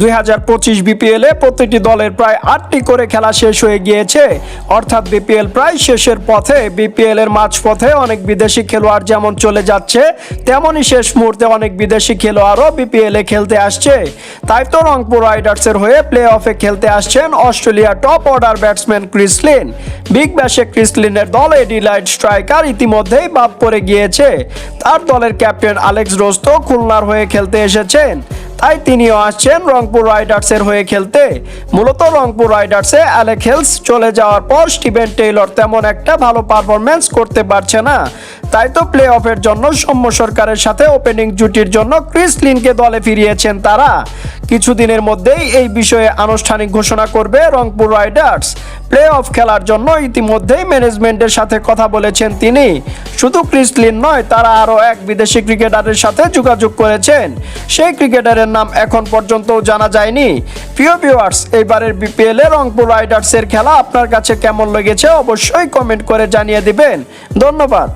দুই হাজার পঁচিশ বিপিএলে প্রতিটি দলের প্রায় আটটি করে খেলা শেষ হয়ে গিয়েছে। অর্থাৎ বিপিএল প্রায় শেষের পথে বিপিএল এর মাঝপথে অনেক বিদেশি খেলোয়াড় যেমন চলে যাচ্ছে, তেমনই শেষ মুহূর্তে অনেক বিদেশি খেলোয়াড়ও বিপিএল এ খেলতে আসছে। তাই তো রংপুর রাইডার্সের হয়ে প্লে অফে খেলতে আসছেন অস্ট্রেলিয়ার top order batsman Chris Lynn big ব্যাশে ক্রিসলিনের দলে ডিলাইট স্ট্রাইকার ইতিমধ্যেই বাদ পড়ে গিয়েছে। তার দলের ক্যাপ্টেন আলেক্স রোজ তো খুলনার হয়ে খেলতে এসেছেন। তাই তিনিও আসছেন রংপুর রাইডার্সের হয়ে খেলতে। মূলত রংপুর রাইডার্সে অ্যালেক হেলস চলে যাওয়ার পর স্টিভেন টেইলর তেমন একটা ভালো পারফরমেন্স করতে পারছে না। তাই তো প্লে অফের জন্য সৌম্য সরকারের সাথে ওপেনিং জুটির জন্য ক্রিস লিনকে দলে ফিরিয়েছেন তারা। কিছুদিনের মধ্যেই এই বিষয়ে আনুষ্ঠানিক ঘোষণা করবে রংপুর রাইডার্স। প্লে অফ খেলার জন্য ইতিমধ্যেই ম্যানেজমেন্টের সাথে কথা বলেছেন তিনি। শুধু ক্রিসলিন নয়, তারা আরও এক বিদেশি ক্রিকেটারের সাথে যোগাযোগ করেছেন। সেই ক্রিকেটারের নাম এখন পর্যন্ত জানা যায়নি। প্রিয় ভিউয়ার্স এইবারের বিপিএল রংপুর রাইডার্সের খেলা আপনার কাছে কেমন লেগেছে অবশ্যই কমেন্ট করে জানিয়ে দিবেন। ধন্যবাদ।